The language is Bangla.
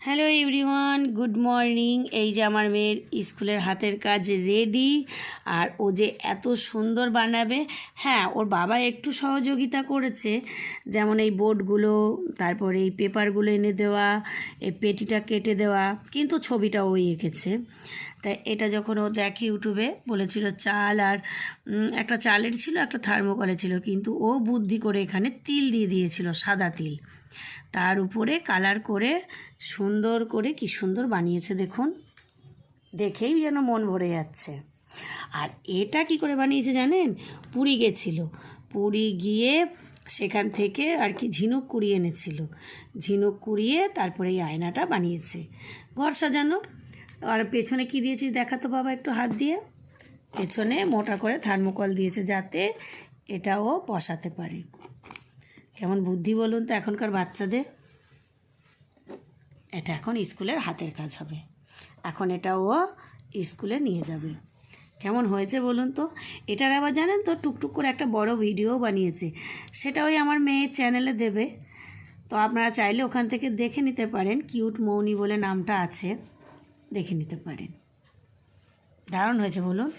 হ্যালো এভরিওয়ান গুড মর্নিং এই যে আমার মেয়ের স্কুলের হাতের কাজ রেডি আর ও যে এত সুন্দর বানাবে। হ্যাঁ ওর বাবা একটু সহযোগিতা করেছে। যেমন এই বোর্ডগুলো, তারপরে এই পেপারগুলো এনে দেওয়া, এই পেটিটা কেটে দেওয়া, কিন্তু ছবিটা ওই এঁকেছে। তাই এটা যখন ও দেখে ইউটিউবে, বলেছিল চাল আর একটা চালের ছিল, একটা থার্মোকলে ছিল, কিন্তু ও বুদ্ধি করে এখানে তিল দিয়ে দিয়েছিল, সাদা তিল। তার উপরে কালার করে সুন্দর করে কি সুন্দর বানিয়েছে দেখুন। দেখেই যেন মন ভরে যাচ্ছে। আর এটা কি করে বানিয়েছে জানেন? পুরী গেছিল। পুরী গিয়ে সেখান থেকে আর কি ঝিনুক কুড়িয়ে এনেছিল। ঝিনুক কুড়িয়ে তারপরে এই আয়নাটা বানিয়েছে। ঘর সাজানোর আর পেছনে কি দিয়েছি দেখাতো বাবা একটু হাত দিয়ে। পেছনে মোটা করে থার্মোকল দিয়েছে যাতে এটাও বসাতে পারে। কেমন বুদ্ধি বলুন তো এখনকার বাচ্চাদের? এটা এখন স্কুলের হাতের কাজ হবে। এখন এটা ও স্কুলে নিয়ে যাবে। কেমন হয়েছে বলুন তো? এটার আবার জানেন তো, টুকটুক করে একটা বড় ভিডিও বানিয়েছে। সেটা ওই আমার মেয়ের চ্যানেলে দেবে। তো আপনারা চাইলে ওখান থেকে দেখে নিতে পারেন, কিউট মৌনি বলে নামটা আছে, দেখে নিতে পারেন। দারুণ হয়েছে বলুন।